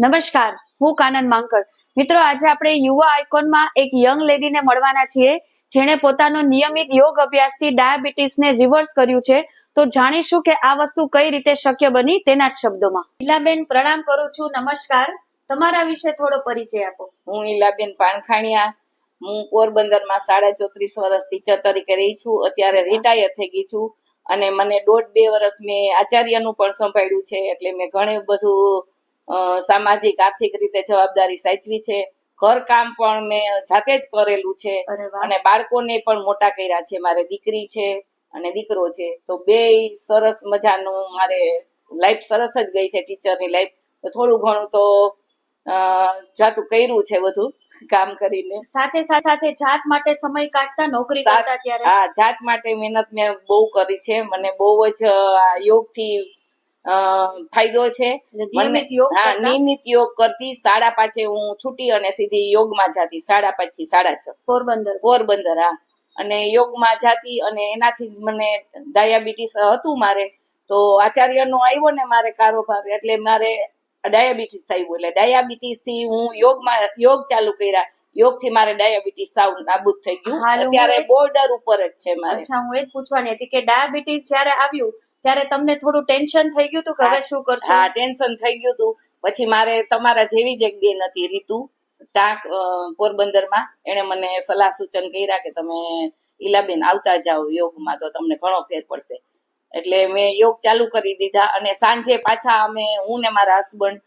નમસ્કાર, હું કાનન માંકડ. મિત્રો, આજે આપણે યુવા આઇકોનમાં એક યંગ લેડીને મળવાના છીએ, જેણે પોતાનો નિયમિત યોગ અભ્યાસથી ડાયાબિટીસને રિવર્સ કર્યું છે. તો જાણીશું કે આ વસ્તુ કઈ રીતે શક્ય બની તેના જ શબ્દોમાં. ઈલાબેન, પ્રણામ કરું છું. નમસ્કાર. તમારા વિશે થોડો પરિચય આપો. હું ઈલાબેન પાનખાણિયા. હું પોરબંદરમાં સાડા ચોત્રીસ વર્ષ ટીચર તરીકે રહી છું. અત્યારે રિટાયર થઈ ગઈ છું. અને મને દોઢ બે વર્ષ મેં આચાર્યનું પણ સંભાળ્યું છે. એટલે મેં ઘણું બધું સામાજિક આર્થિક રીતે જવાબદારી સાચવી છે. ઘર કામ પણ મેં જાતે જ કરેલું છે. અને બાળકોને પણ મોટા કર્યા છે. મારે દીકરી છે અને દીકરો છે. તો બે સરસ મજાનું મારે લાઈફ સરસ જ ગઈ છે ટીચરની લાઈફ તો થોડું ઘણું તો જાતું કર્યું છે બધું કામ કરીને. સાથે સાથે જાત માટે સમય કાઢતા નોકરી કરતા ત્યારે? હા જાત માટે મહેનત મેં બહુ કરી છે. મને બહુ જ યોગથી ફાયદો છે. નિયમિત યોગ કરતા? સાડા પાંચે હું છૂટી અને સીધી યોગમાં જાતી સાડા પાંચથી સાડા છ. પોરબંદર. પોરબંદર હા. અને યોગમાં જાતી અને એનાથી મને ડાયાબિટીસ હતું મારે તો આચાર્યનો આવ્યો ને મારે કારોબાર એટલે મારે ડાયાબિટીસ થયું એટલે ડાયાબિટીસથી હું યોગમાં યોગ ચાલુ કર્યા. યોગથી મારે ડાયાબિટીસ સાવ નાબૂદ થઈ ગયું. અત્યારે બોર્ડર ઉપર જ છે મારે. અચ્છા હું એ પૂછવાની હતી કે ડાયાબિટીસ જ્યારે આવ્યું ત્યારે તમને થોડું ટેન્શન થઈ ગયું હતું કે હવે શું કરશું? હા ટેન્શન થઈ ગયું હતું. પછી મારે તમારા જેવી જ એક બેન હતી રીતુ ટાંક પોરબંદરમાં. એણે મને સલાહ સૂચન કર્યા કે તમે ઈલાબેન આવતા જાઓ યોગમાં તો તમને ઘણો ફેર પડશે. એટલે મેં યોગ ચાલુ કરી દીધા અને સાંજે પાછા અમે હું ને મારા હસબન્ડ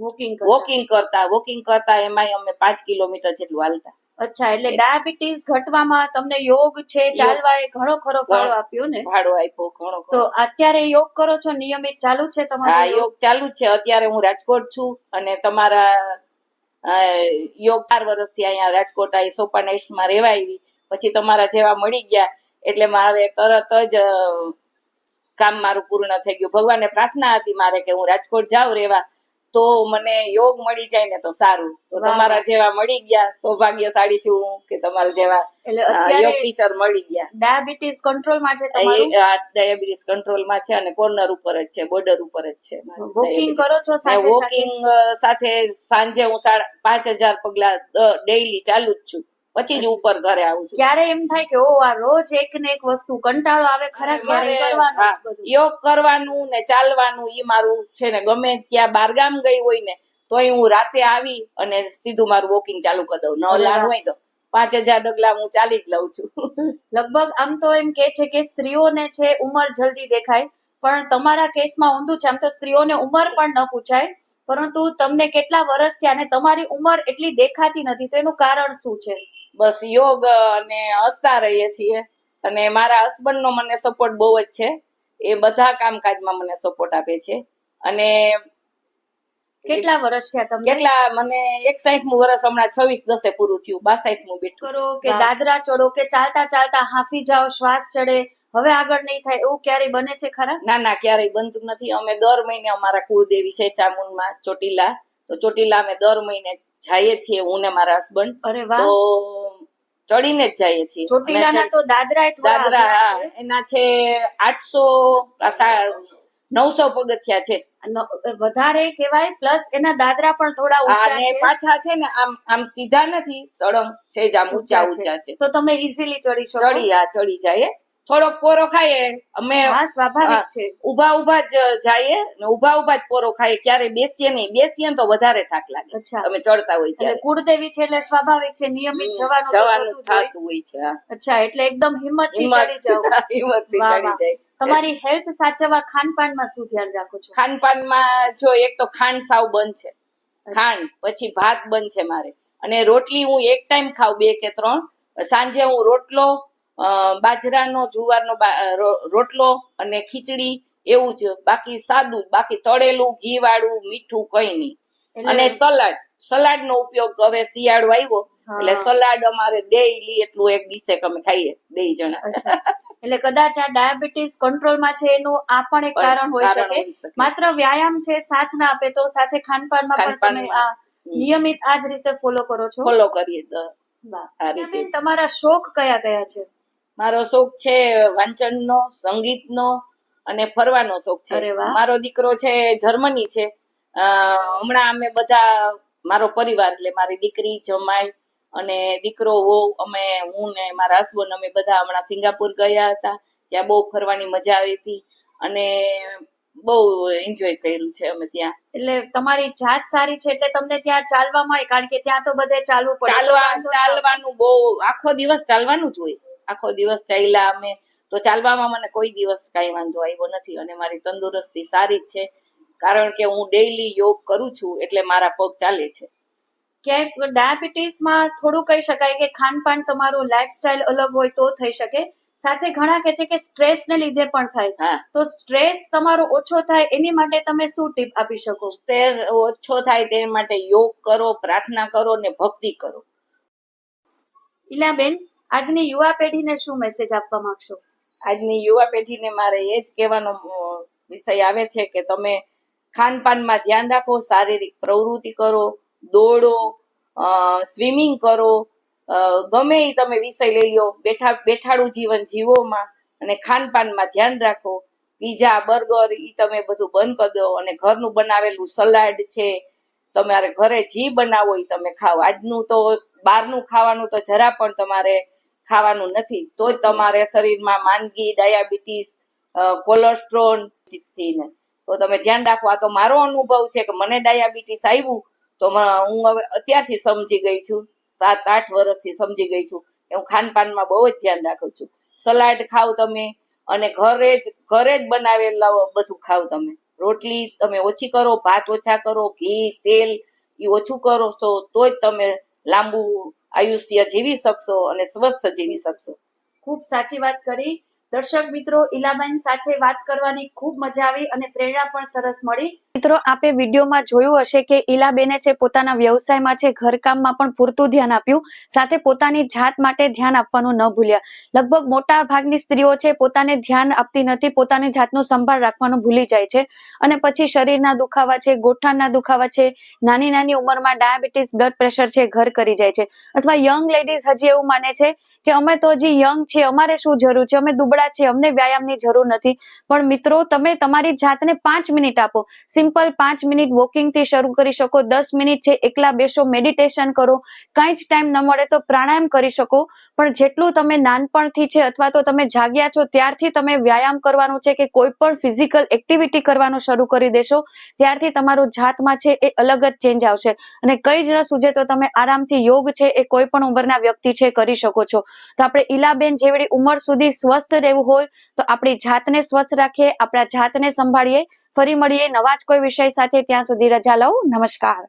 વોકિંગ વોકિંગ કરતા. વોકિંગ કરતા એમાંય અમે પાંચ કિલોમીટર જેટલું હાલતા. અચ્છા એટલે ડાયાબિટીસ ઘટવામાં તમને યોગ છે ચાલવા એ ઘણો ખરો ફાળો આપ્યો ને? ફાળો આપ્યો ઘણો તો અત્યારે યોગ કરો છો નિયમિત ચાલુ છે તમારો હા યોગ? ચાલુ છે. અત્યારે હું રાજકોટ છું અને તમારા યોગ ચાર વર્ષથી અહીંયા રાજકોટ આ સોપા માં રહેવા આવી. પછી તમારા જેવા મળી ગયા એટલે મારે તરત જ કામ મારું પૂર્ણ થઈ ગયું. ભગવાનને પ્રાર્થના હતી મારે કે હું રાજકોટ જાઉં રહેવા. તો મને યોગ મળી જાય ને તો સારું. તો તમારા જેવા મળી ગયા સૌભાગ્યશાળી છું હું કે તમારા જેવા યોગ ટીચર મળી ગયા. ડાયાબિટીસ કંટ્રોલમાં છે તમારું? ડાયાબિટીસ કંટ્રોલમાં છે અને કોર્નર ઉપર જ છે બોર્ડર ઉપર જ છે વોકિંગ કરો છો સાથે વોકિંગ સાથે સાંજે હું સાડા પાંચ હજાર પગલા ડેઈલી ચાલુ જ છું. પછી જ ઉપર ઘરે આવું છું. ક્યારે એમ થાય કે ઓ આ રોજ એક ને એક વસ્તુ કંટાળો આવે ખરા ક્યારે કરવાનું યોગ કરવાનું ને ચાલવાનું ઈ મારું છે ને ગમે ત્યાં બારગામ ગઈ હોય ને તોય હું રાતે આવી અને સીધું મારું વોકિંગ ચાલુ કરી દઉં. ન લાડ હોય તો પાંચ હજાર ડગલા હું ચાલી જ લઉં છું. લગભગ આમ તો એમ કે છે કે સ્ત્રીઓને છે ઉંમર જલ્દી દેખાય પણ તમારા કેસમાં ઊંધું છે. આમ તો સ્ત્રીઓને ઉંમર પણ ન પૂછાય પરંતુ તમને કેટલા વર્ષ થયા અને તમારી ઉંમર એટલી દેખાતી નથી તો એનું કારણ શું છે? બસ યોગ અને હસતા રહીએ છીએ. અને મારા હસબન્ડનો મને સપોર્ટ બહુ જ છે. એ બધા કામકાજમાં મને સપોર્ટ આપે છે. અને કેટલા વર્ષ થયા તમને? કેટલા? મને એકસાઠમું વર્ષ હમણાં છવ્વીસ દસે પૂરું થયું. બાસાઠમું બેઠું. કરો કે દાદરા ચડો કે ચાલતા ચાલતા હાંફી જાઓ શ્વાસ ચડે. હવે આગળ નહીં થાય. એવું ક્યારેય બને છે ખરા? ના ના ક્યારેય બનતું નથી. અમે દર મહિને અમારા કુળદેવી છે ચામુંડમાં ચોટીલા. તો ચોટીલા અમે દર મહિને જઈએ છીએ હું ને મારા હસબન્ડ અરે વાહ. તો ચડીને જ જઈએ છીએ. ચોટીલાના તો દાદરા દાદરા એના છે આઠસો નવસો પગથિયા છે. વધારે કહેવાય પ્લસ એના દાદરા પણ થોડા ઊંચા છે. પાછા છે ને આમ આમ સીધા નથી સળંગ છે જ આમ ઊંચા ઊંચા છે. તો તમે ઈઝીલી ચડી શકો. ચડી આ ચડી જાય થોડોક પોરો ખાઈએ અમે સ્વાભાવિક છે. ઊભા ઊભા જ જઈએ ને ઊભા ઊભા જ પોરો ખાઈએ ક્યારે બેસીએ નહીં. બેસીએ તો વધારે થાક લાગે. તમે ચડતા હોય ત્યારે કુળદેવી છે એટલે સ્વાભાવિક છે નિયમિત જવાનું જવાનું થતું હોય. છે અચ્છા એટલે એકદમ હિંમત. થી ચડી જાવ હિંમતથી વાહ, ચડી જાય. તમારી હેલ્થ સાચવવા ખાનપાનમાં શું ધ્યાન રાખો છો? ખાનપાનમાં જો એક તો ખાંડ સાવ બંધ છે. ખાંડ પછી ભાત બંધ છે મારે. અને રોટલી હું એક ટાઈમ ખાવ બે કે ત્રણ. સાંજે હું રોટલો બાજરાનો જુવારનો રોટલો અને ખીચડી એવું જ. બાકી સાદું બાકી તળેલું ઘી વાળું મીઠું કઈ નહીં. અને સલાડ સલાડ નો ઉપયોગ હવે શિયાળો આવ્યો એટલે સલાડ અમારે ડેઈલી એટલું એક ડીશેક અમે ખાઈએ બે જણા. એટલે કદાચ આ ડાયાબિટીસ કંટ્રોલમાં છે એનું આ પણ એક કારણ હોઈ કારણ શકે. માત્ર વ્યાયામ છે સાથ ના આપે તો સાથે ખાનપાનમાં પણ તમે આ નિયમિત આ જ રીતે ફોલો કરો છો. ફોલો કરીએ તમારા શોખ કયા કયા છે? મારો શોખ છે વાંચનનો સંગીતનો અને ફરવાનો શોખ છે. મારો દીકરો છે જર્મની છે. હમણાં અમે બધા મારો પરિવાર એટલે મારી દીકરી જમાઈ અને દીકરો વહુ અમે હું ને મારા હસબન્ડ અમે બધા હમણાં સિંગાપુર ગયા હતા. ત્યાં બહુ ફરવાની મજા આવી હતી અને બહુ એન્જોય કર્યું છે અમે ત્યાં. એટલે તમારી જાત સારી છે એટલે તમને ત્યાં ચાલવામાં કારણ કે ત્યાં તો બધે ચાલવું પડે. ચાલવાનું બહુ આખો દિવસ ચાલવાનું જ હોય. આખો દિવસ ચાલ્યા અમે. તો ચાલવામાં મને કોઈ દિવસ કાંઈ વાંધો આવ્યો નથી અને મારી તંદુરસ્તી સારી જ છે. કારણ કે હું ડેઈલી યોગ કરું છું એટલે મારા પગ ચાલે છે. ક્યાંક ડાયાબિટીસમાં થોડું કહી શકાય કે ખાનપાન તમારું લાઈફસ્ટાઈલ અલગ હોય તો થઈ શકે. સાથે ઘણા કે છે કે સ્ટ્રેસ ને લીધે પણ થાય. તો સ્ટ્રેસ તમારો ઓછો થાય એની માટે તમે શું ટીપ આપી શકો? સ્ટ્રેસ ઓછો થાય તે માટે યોગ કરો પ્રાર્થના કરો ને ભક્તિ કરો. ઈલાબેન? આજની યુવા પેઢીને શું મેસેજ આપવા માંગશો? આજની યુવા પેઢીને મારે એ જ કહેવાનો વિષય આવે છે કે તમે ખાનપાનમાં ધ્યાન રાખો, શારીરિક પ્રવૃત્તિ કરો, દોડો સ્વિમિંગ કરો ગમે એ તમે વિષય લઈ લો, બેઠા, બેઠાડું જીવન જીવોમાં અને ખાનપાનમાં ધ્યાન રાખો. પીઝા, બર્ગર ઈ તમે બધું બંધ કરી દો અને ઘરનું બનાવેલું સલાડ છે, તમારે ઘરે જી બનાવો એ તમે ખાઓ. આજનું તો, બહારનું ખાવાનું તો જરા પણ તમારે ખાવાનું નથી. તો જ તમારે શરીરમાં માંદગી ડાયાબિટીસ કોલેસ્ટ્રોલ થઈને. તો તમે ધ્યાન રાખો આ તો મારો અનુભવ છે કે મને ડાયાબિટીસ આવ્યું તો હું હવે અત્યારથી સમજી ગઈ છું. સાત આઠ વર્ષથી સમજી ગઈ છું કે હું ખાનપાનમાં બહુ જ ધ્યાન રાખું છું. સલાડ ખાવ તમે અને ઘરે જ ઘરે જ બનાવેલા બધું ખાવ તમે. રોટલી તમે ઓછી કરો ભાત ઓછા કરો ઘી તેલ એ ઓછું કરો તો તો જ તમે લાંબુ આયુષ્ય જીવી શકશો અને સ્વસ્થ જીવી શકશો. ખૂબ સાચી વાત કરી. દર્શક મિત્રો ઇલાબેન સાથે વાત કરવાની ખૂબ મજા આવી અને પ્રેરણા પણ સરસ મળી. મિત્રો, આપે વિડીયોમાં જોયું હશે કે ઈલાબેને છે પોતાના વ્યવસાયમાં છે ઘરકામમાં પણ પૂરતું ધ્યાન આપ્યું. સાથે પોતાની જાત માટે ધ્યાન આપવાનું ન ભૂલ્યા. લગભગ મોટા ભાગની સ્ત્રીઓ છે પોતાને ધ્યાન આપતી નથી, પોતાની જાતનું સંભાળ રાખવાનું ભૂલી જાય છે. અને પછી શરીરના દુખાવા છે, ગોઠણના દુખાવા છે, નાની નાની ઉંમરમાં ડાયાબિટીસ, બ્લડ પ્રેશર છે, ઘર કરી જાય છે. અથવા યંગ લેડીઝ હજી એવું માને છે કે અમે તો હજી યંગ છે અમારે શું જરૂર છે? અમે દુબળા છે અમને વ્યાયામની જરૂર નથી. પણ મિત્રો, તમે તમારી જાતને પાંચ મિનિટ આપો. સિમ્પલ પાંચ મિનિટ વોકિંગથી શરૂ કરી શકો, દસ મિનિટ છે, એકલા બેસો, મેડિટેશન કરો, કાંઈ જ ટાઈમ ન મળે તો પ્રાણાયામ કરી શકો, પણ જેટલું તમે નાનપણથી છે અથવા તો તમે જાગ્યા છો ત્યારથી તમે વ્યાયામ કરવાનું છે કે કોઈ પણ ફિઝિકલ એક્ટિવિટી કરવાનું શરૂ કરી દેશો, ત્યારથી તમારું જાતમાં છે એ અલગ જ ચેન્જ આવશે. અને કઈ જ ન સૂજે તો તમે આરામથી યોગ છે એ કોઈ પણ ઉંમરના વ્યક્તિ છે કરી શકો છો. તો આપણે ઈલાબેન જેવડી ઉંમર સુધી સ્વસ્થ રહેવું હોય, તો આપણી જાતને સ્વસ્થ રાખીએ, આપણા જાતને સંભાળીએ ફરી મળીએ નવા જ કોઈ વિષય સાથે ત્યાં સુધી રજા લઉં. નમસ્કાર.